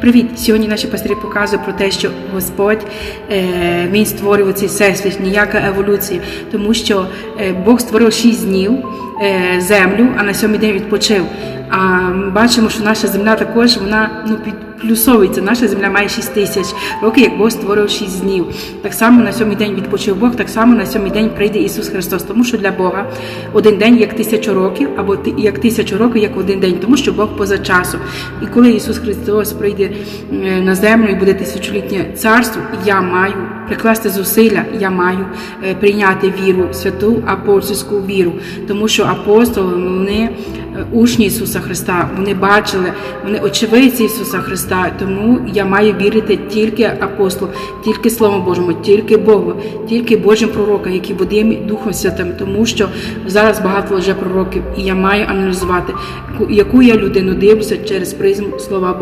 Привіт! Сьогодні наші пастирі показують про те, що Господь е, він створював цей всесвіт, ніяка еволюція, тому що е, Бог створив шість днів е, землю, а на сьомий день відпочив. А бачимо, що наша земля також вона ну підплюсовується. Наша земля має 6 тисяч років, як Бог створив 6 днів. Так само на сьомий день відпочив Бог, так само на сьомий день прийде Ісус Христос. Тому що для Бога один день як тисячу років, або як тисячу років, як один день, тому що Бог поза часом. І коли Ісус Христос прийде е, на землю і буде тисячолітнє царство, я маю прикласти зусилля, я маю е, прийняти віру, святу апостольську віру, тому що апостоли вони е, учні Ісуса Христа, вони бачили, вони очевидці Ісуса Христа. Тому я маю вірити тільки апостолу, тільки Слову Божому, тільки Богу, тільки Божим пророкам, які водимі Духом Святим, тому що зараз багато вже пророків, і я маю аналізувати, яку я людину дивлюся через призму Слова Божого.